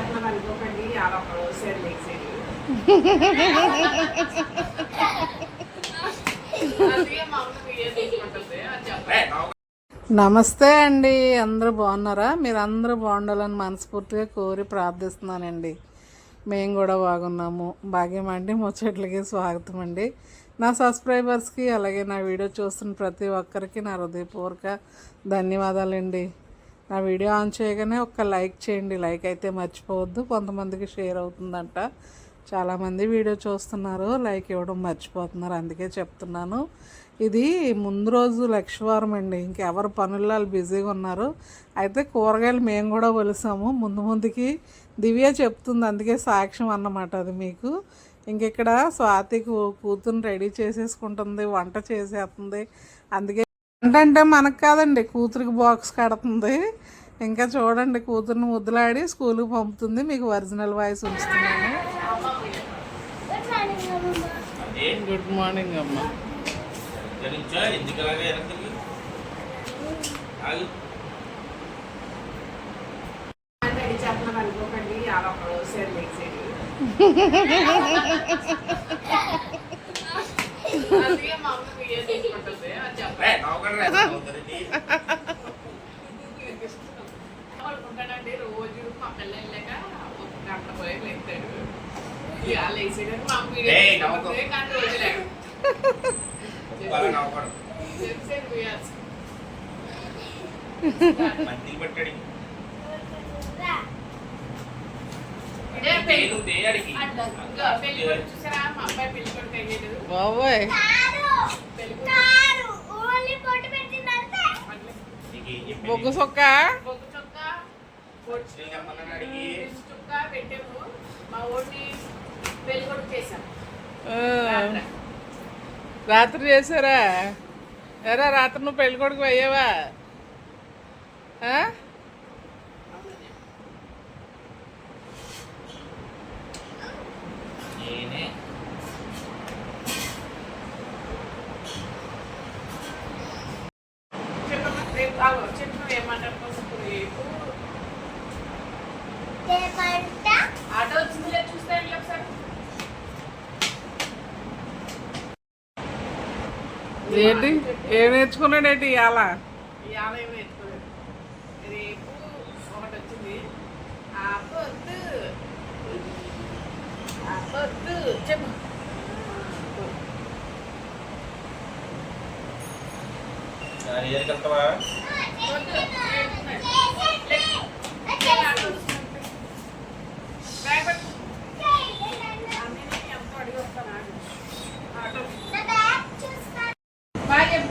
అనుకోకండి అలా ఒక నమస్తే అండి అందరూ బాగున్నారా? మీరు అందరూ బాగుండాలని మనస్ఫూర్తిగా కోరి ప్రార్థిస్తున్నానండి. మేము కూడా బాగున్నాము. భాగ్యం అండి ముచ్చట్లకి స్వాగతం అండి. నా సబ్స్క్రైబర్స్కి అలాగే నా వీడియో చూస్తున్న ప్రతి ఒక్కరికి నా హృదయపూర్వక ధన్యవాదాలండి. నా వీడియో ఆన్ చేయగానే ఒక లైక్ చేయండి. లైక్ అయితే మర్చిపోవద్దు. కొంతమందికి షేర్ అవుతుందంట. చాలామంది వీడియో చూస్తున్నారు. లైక్ ఇవ్వడం మర్చిపోతున్నారు. అందుకే చెప్తున్నాను. ఇది ముందు రోజు లక్షవారం అండి. ఇంకెవరు పనుల్లో వాళ్ళు బిజీగా ఉన్నారు. అయితే కూరగాయలు మేము కూడా ఒలిసాము ముందు ముందుకి దివ్య చెప్తుంది. అందుకే సాక్ష్యం అన్నమాట అది మీకు. ఇంకెక్కడ స్వాతి కూ- రెడీ చేసేసుకుంటుంది. వంట చేసేస్తుంది. అందుకే అంటే మనకు కాదండి కూతురికి బాక్స్ కడుతుంది. ఇంకా చూడండి కూతుర్ని ముద్దులాడి స్కూల్కి పంపుతుంది. మీకు ఒరిజినల్ వాయిస్ ఉంచుతున్నాను గుడ్ మార్నింగ్ అమ్మ. అందుకే మా వీడియో అనుకుంటానండి రోజు మా పిల్ల వెళ్ళాక ఒక గంట పోయి లేస్తాడు ఇక లేచాడని మా అమ్మ వీడియో ఏయ్, తీసుకుంటుంది కానీ రోజు లేడు బాగా నవ్వకూడదు. చెప్పేది పోయాల్సి మందికి పట్టాడు ఇదే పెళ్లి నేను దేయాడికి అడ్డం. ఇంకా పెళ్లి కొడుకు చూసారా మా అబ్బాయి పెళ్లి కొడుకు అయ్యేది బాబోయ్ బొగ్గు సొక్క రాత్రి. చేసారా ఎరా రాత్రి నువ్వు పెళ్ళి కొడుకు అయ్యావా చెప్పు ఏమంటారు కోసం రేపు ఆటో వచ్చిందిలే చూస్తే ఒకసారి. ఏంటి? ఏం నేర్చుకున్నాడేంటి ఇవాళ? ఈ ఆలయం ఎత్తుకోలేదు రేపు ఒకటి వచ్చింది. ఆ పొద్దు ఆ పొద్దు చెప్పు.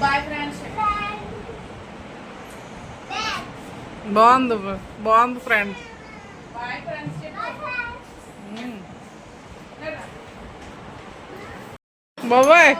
బాయ్ ఫ్రెండ్స్ బాగుంది బాగుంది ఫ్రెండ్స్ బాబాయ్.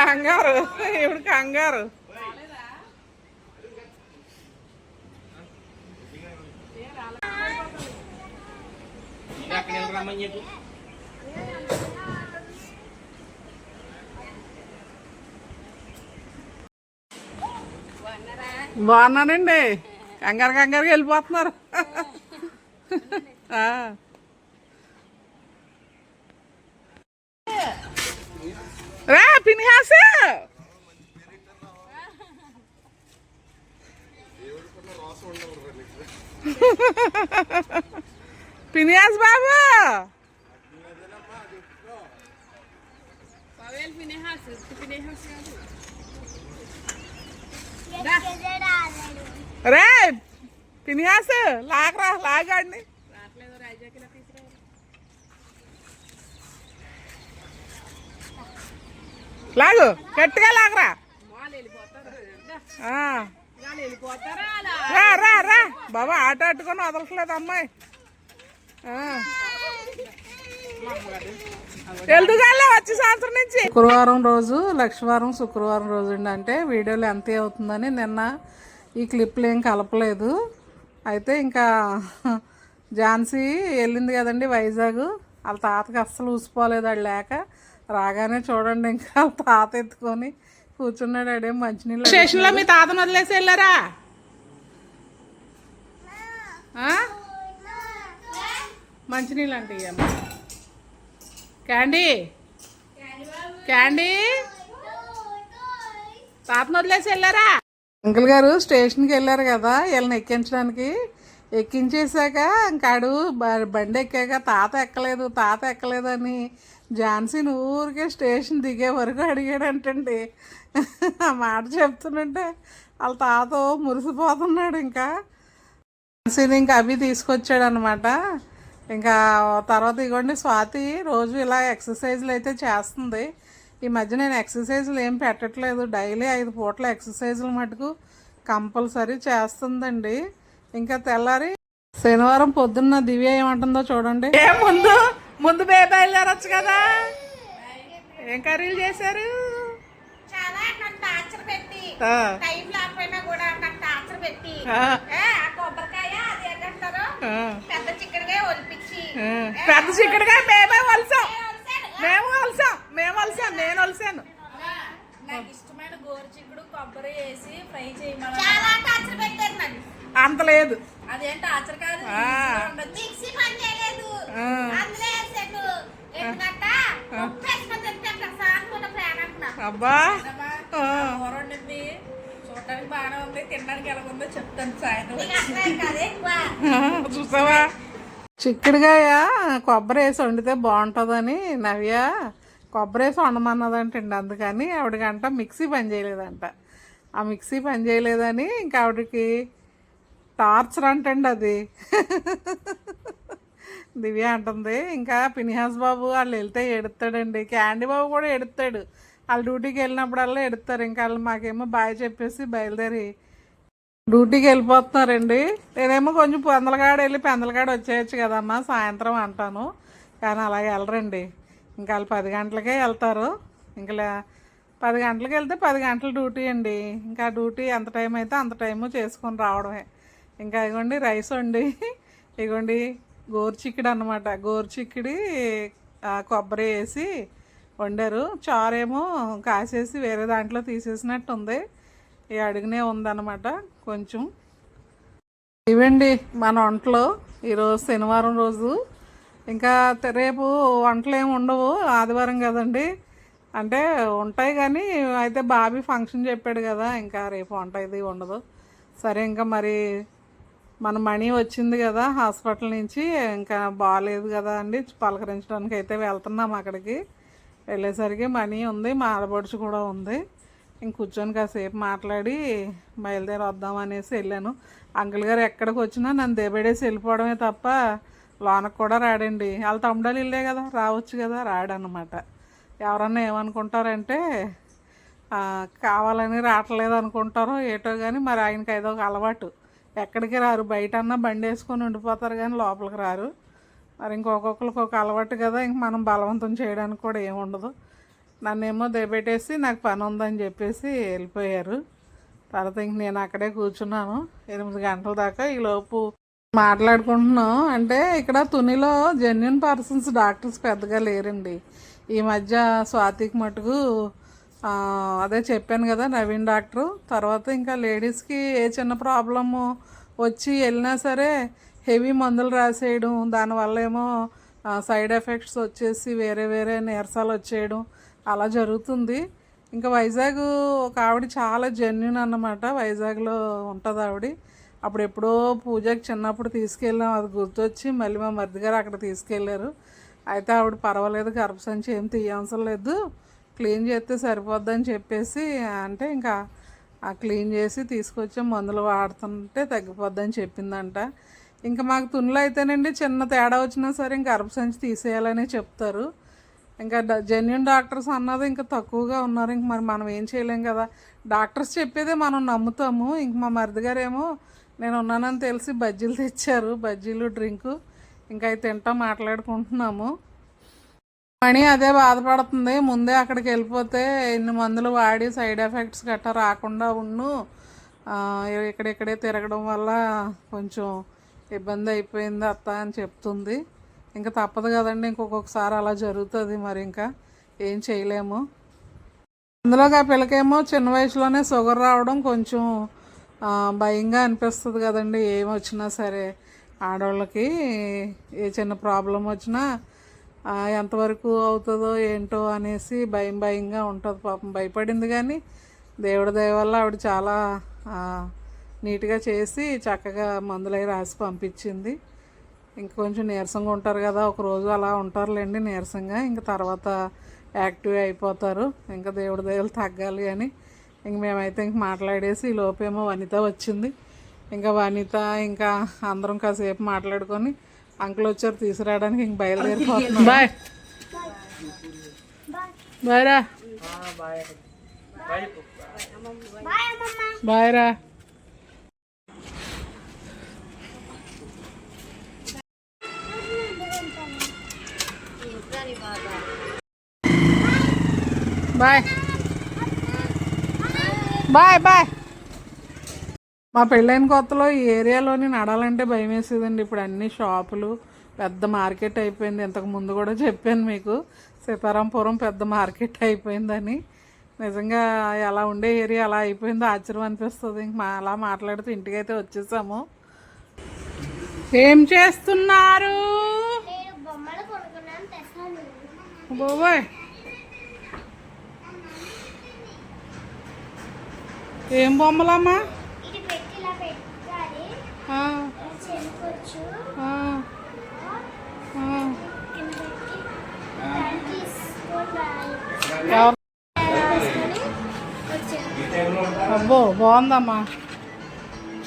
కంగారు అమ్మాయి కంగారు ఇప్పుడు కంగారు రాలేదా? ఏ రాలే. నేను అక్కడ వెళ్ళి రమ్మని చెప్పు బాగున్నానండి కంగారు కంగారుగా వెళ్ళిపోతున్నారు రా పినిహాస్ పినిహాస్ బాబు పవేల్ ఫినేహాస్ ఫినేహాస్ కాదు రే పినిహాస్ లాగరా లాగాడిని లాగు గట్టిగా లాగరా. రా రా రా. బాబా ఆట ఆటుకొని వదలట్లేదు అమ్మాయి. తెలుగుగానే వచ్చే సంవత్సరం నుంచి. శుక్రవారం రోజు లక్షవారం శుక్రవారం రోజు అండి. అంటే వీడియోలు ఎంత అవుతుందని నిన్న ఈ క్లిప్లు ఏం కలపలేదు. అయితే ఇంకా ఝాన్సీ వెళ్ళింది కదండి వైజాగ్. వాళ్ళ తాతకి అస్సలు ఊసిపోలేదు వాళ్ళు లేక. రాగానే చూడండి ఇంకా తాత ఎత్తుకొని కూర్చున్నాడు అడే మంచినీళ్ళు స్టేషన్లో మీ తాతను వదిలేసి వెళ్ళారా? మంచినీళ్ళు అంటే ఇయ్యమ్మ. క్యాండీ? క్యాండీ? తాతను వదిలేసి వెళ్ళారా? అంకుల్ గారు స్టేషన్కి వెళ్ళారు కదా వీళ్ళని ఎక్కించడానికి. ఎక్కించేశాక ఇంకాడు బండి ఎక్కాక తాత ఎక్కలేదు తాత ఎక్కలేదు అని ఝాన్సీని ఊరికే స్టేషన్ దిగే వరకు అడిగాడంటండి. ఆ మాట చెప్తుంటే వాళ్ళ తాత మురిసిపోతున్నాడు ఇంకా. ఝాన్సీని ఇంకా అవి తీసుకొచ్చాడు అనమాట ఇంకా తర్వాత ఇగోండి స్వాతి రోజు ఇలా ఎక్సర్సైజ్లు అయితే చేస్తుంది. ఈ మధ్య నేను ఎక్సర్సైజ్లు ఏం పెట్టట్లేదు. డైలీ ఐదు పూట్ల ఎక్సర్సైజ్లు మటుకు కంపల్సరీ చేస్తుందండి. ఇంకా తెల్లారి శనివారం పొద్దున్న దివ్య ఏమంటుందో చూడండి. ఏ ముందు ముందు బయలుదేరొచ్చు కదా? ఏం కర్రీలు చేశారు? చాలా నన్ను టార్చర్ పెట్టి అసలే కదే ఎక్కువ? చూసావా? చిక్కుడుగాయ కొబ్బరి వేసి వండితే బాగుంటుందని నవ్య కొబ్బరి వేసి వండమన్నదంటండి. అందుకని ఆవిడకంట మిక్సీ పని చేయలేదంట. ఆ మిక్సీ పని చేయలేదని ఇంకా ఆవిడకి టార్చర్ అంటండి అది. దివ్య అంటుంది ఇంకా పినిహాస్ బాబు వాళ్ళు వెళ్తే ఎడుతాడండి. క్యాండీ బాబు కూడా ఎడుతాడు. వాళ్ళు డ్యూటీకి వెళ్ళినప్పుడల్లా ఎడుతారు. ఇంకా వాళ్ళు మాకేమో బాయ్ చెప్పేసి బయలుదేరి డ్యూటీకి వెళ్ళిపోతున్నారండి. నేనేమో కొంచెం పెందలగాడ వెళ్ళి పెందలగాడ వచ్చేయచ్చు కదమ్మా సాయంత్రం అంటాను. కానీ అలాగే వెళ్ళరండి. ఇంకా వాళ్ళు పది గంటలకే వెళ్తారు. ఇంకా పది గంటలకు వెళ్తే పది గంటల డ్యూటీ అండి. ఇంకా డ్యూటీ ఎంత టైం అయితే అంత టైము చేసుకొని రావడమే. ఇంకా ఇగోండి రైస్ వండి ఇగోండి గోరుచిక్కుడు అనమాట గోరుచిక్కుడి కొబ్బరి వేసి వండారు. చారేమో కాసేసి వేరే దాంట్లో తీసేసినట్టు ఉంది ఈ అడుగునే ఉందన్నమాట కొంచెం. ఇవండి మన వంటలు. ఈరోజు శనివారం రోజు. ఇంకా రేపు వంటలు ఏమి ఉండవు. ఆదివారం కదండి. అంటే ఉంటాయి కానీ అయితే బాబీ ఫంక్షన్ చెప్పాడు కదా ఇంకా రేపు వంట ఇది ఉండదు. సరే ఇంకా మరి మన మనీ వచ్చింది కదా హాస్పిటల్ నుంచి ఇంకా బాగాలేదు కదా అండి. పలకరించడానికి అయితే వెళ్తున్నాం అక్కడికి. వెళ్ళేసరికి మనీ ఉంది మా కూడా ఉంది. ఇంక కూర్చొని కాసేపు మాట్లాడి బయలుదేరి వద్దాం అనేసి వెళ్ళాను. అంకుల్ గారు ఎక్కడికి వచ్చినా నన్ను దేబడేసి వెళ్ళిపోవడమే తప్ప లోనకు కూడా రాడండి. వాళ్ళ తమ్ముడాలు వెళ్ళే కదా రావచ్చు కదా రాడనమాట ఎవరన్నా ఏమనుకుంటారంటే కావాలని రావట్లేదు అనుకుంటారో ఏటో కానీ మరి ఆయనకి ఏదో ఒక అలవాటు. ఎక్కడికి రారు? బయట అన్నా బండి వేసుకొని ఉండిపోతారు కానీ లోపలికి రారు. మరి ఇంకొకరికి ఒక అలవాటు కదా ఇంక మనం బలవంతం చేయడానికి కూడా ఏముండదు నన్నేమో దయపెట్టేసి నాకు పని ఉందని చెప్పేసి వెళ్ళిపోయారు. తర్వాత ఇంక నేను అక్కడే కూర్చున్నాను. ఎనిమిది గంటల దాకా ఈ లోపు మాట్లాడుకుంటున్నాం. అంటే ఇక్కడ తునిలో జెన్యున్ పర్సన్స్ డాక్టర్స్ పెద్దగా లేరండి. ఈ మధ్య స్వాతికి మటుకు అదే చెప్పాను కదా నవీన్ డాక్టరు. తర్వాత ఇంకా లేడీస్కి ఏ చిన్న ప్రాబ్లము వచ్చి వెళ్ళినా సరే హెవీ మందులు రాసేయడం దానివల్ల ఏమో సైడ్ ఎఫెక్ట్స్ వచ్చేసి వేరే వేరే నీరసాలు వచ్చేయడం అలా జరుగుతుంది. ఇంకా వైజాగ్ ఒక ఆవిడ చాలా జెన్యున్ అన్నమాట. వైజాగ్లో ఉంటుంది ఆవిడ. అప్పుడు ఎప్పుడో పూజకి చిన్నప్పుడు తీసుకెళ్ళాం. అది గుర్తొచ్చి మళ్ళీ మా మరిది గారు అక్కడ తీసుకెళ్ళారు. అయితే ఆవిడ పర్వాలేదు గర్భసంచి ఏం తీయవసరం లేదు. క్లీన్ చేస్తే సరిపోద్దని చెప్పేసి అంటే ఇంకా ఆ క్లీన్ చేసి తీసుకొచ్చి మందులు వాడుతుంటే తగ్గిపోద్దని చెప్పిందంట. ఇంకా మాకు తునులు అయితేనండి చిన్న తేడా వచ్చినా సరే ఇంకా అరపు సంచి తీసేయాలని చెప్తారు. ఇంకా జెన్యున్ డాక్టర్స్ అన్నది ఇంకా తక్కువగా ఉన్నారు. ఇంక మరి మనం ఏం చేయలేం కదా. డాక్టర్స్ చెప్పేదే మనం నమ్ముతాము. ఇంక మా మరిది నేను ఉన్నానని తెలిసి బజ్జీలు తెచ్చారు. బజ్జీలు డ్రింకు. ఇంకా అవి తింటాం మాట్లాడుకుంటున్నాము. మణి అదే బాధపడుతుంది. ముందే అక్కడికి వెళ్ళిపోతే ఇన్ని మందులు వాడి సైడ్ ఎఫెక్ట్స్ గట్టా రాకుండా ఉన్ను ఇక్కడిక్కడే తిరగడం వల్ల కొంచెం ఇబ్బంది అయిపోయింది అత్త అని చెప్తుంది. ఇంకా తప్పదు కదండి ఇంకొకసారి అలా జరుగుతుంది మరి ఇంకా. ఏం చేయలేము. అందులో ఆ పిల్లకేమో చిన్న వయసులోనే షుగర్ రావడం కొంచెం భయంగా అనిపిస్తుంది కదండి. ఏం వచ్చినా సరే ఆడవాళ్ళకి ఏ చిన్న ప్రాబ్లం వచ్చినా ఎంతవరకు అవుతుందో ఏంటో అనేసి భయం భయంగా ఉంటుంది పాపం. భయపడింది కానీ దేవుడి దయ వల్ల ఆవిడ చాలా నీట్గా చేసి చక్కగా మందులై రాసి పంపించింది. ఇంకొంచెం నీరసంగా ఉంటారు కదా ఒక రోజు అలా ఉంటారులేండి నీరసంగా. ఇంక తర్వాత యాక్టివ్ అయిపోతారు. ఇంకా దేవుడి దయలు తగ్గాలి అని ఇంక మేమైతే ఇంక మాట్లాడేసి ఈ లోపేమో వనిత వచ్చింది. ఇంకా వనిత ఇంకా అందరం కాసేపు మాట్లాడుకొని అంకుల్ వచ్చారు తీసుకురావడానికి ఇంక బయలుదేరిపోతున్నాం. బాయ్. బాయ్ రా. బాయ్ అమ్మమ్మ బాయ్ రా. బాయ్. Bye bye. మా పెళ్ళైన కొత్తలో ఈ ఏరియాలోని నడాలంటే భయం వేసేదండి ఇప్పుడు అన్ని షాపులు పెద్ద మార్కెట్ అయిపోయింది. ఇంతకు ముందు కూడా చెప్పాను మీకు. సీతారాంపురం పెద్ద మార్కెట్ అయిపోయిందని. నిజంగా ఎలా ఉండే ఏరియా అలా అయిపోయిందో. ఆశ్చర్యం అనిపిస్తుంది. ఇంక మా అలా మాట్లాడుతూ ఇంటికైతే వచ్చేసాము. ఏం చేస్తున్నారు? బాబోయ్. ఏం బొమ్మలమ్మా ఇది పెట్టి ఇలా పెట్టాలి ఆ, ఇది చెనుకోవచ్చు ఆ, ఆ. కింద పెట్టి దాన్ని తీసుకొని రాయాలి. ఎవరు- రాసుకొని వచ్చాను అబ్బో బాగుందమ్మా.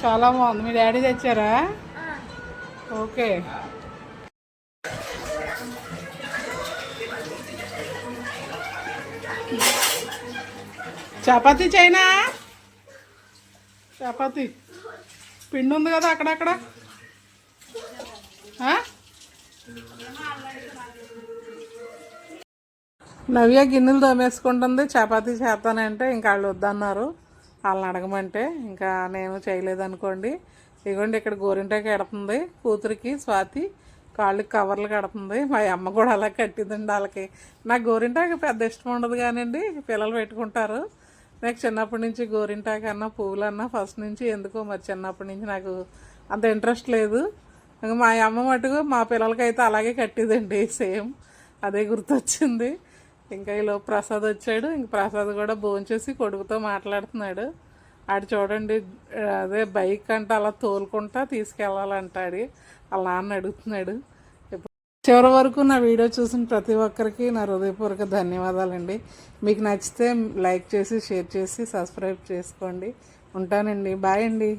చాలా బాగుంది. మీ డాడీ తెచ్చారా? ఓకే. చపాతీ చైనా చపాతీ. పిండి ఉంది కదా అక్కడక్కడ. ఆ? నవ్య గిన్నెలు తోమేసుకుంటుంది. చపాతీ చేస్తానంటే ఇంకా వాళ్ళు వద్దన్నారు. వాళ్ళని అడగమంటే ఇంకా నేను చేయలేదనుకోండి. ఇదిగోండి ఇక్కడ గోరింటాకి కడుతుంది కూతురికి స్వాతి. కాళ్ళకి కవర్లు కడుతుంది. మా అమ్మ కూడా అలా కట్టిందండి వాళ్ళకి. నాకు గోరింటాకి పెద్ద ఇష్టం ఉండదు కానివ్వండి పిల్లలు పెట్టుకుంటారు. నాకు చిన్నప్పటి నుంచి గోరింటాకు అన్న పువ్వులన్నా ఫస్ట్ నుంచి ఎందుకో మరి చిన్నప్పటి నుంచి నాకు అంత ఇంట్రెస్ట్ లేదు. ఇంకా మా అమ్మ మటుకు మా పిల్లలకైతే అలాగే కట్టిదండి సేమ్. అదే గుర్తొచ్చింది. ఇంకా ఈలో ప్రసాద్ వచ్చాడు. ఇంక ప్రసాద్ కూడా భోంచేసి కొడుకుతో మాట్లాడుతున్నాడు. ఆడు చూడండి అదే బైక్ అంటే అలా తోలుకుంటా తీసుకెళ్ళాలంటాడు అలా నాన్న అడుగుతున్నాడు. చివరి వరకు నా వీడియో చూసిన ప్రతి ఒక్కరికి నా హృదయపూర్వక ధన్యవాదాలండి. మీకు నచ్చితే లైక్ చేసి షేర్ చేసి సబ్స్క్రైబ్ చేసుకోండి. ఉంటానండి. బాయ్ అండి.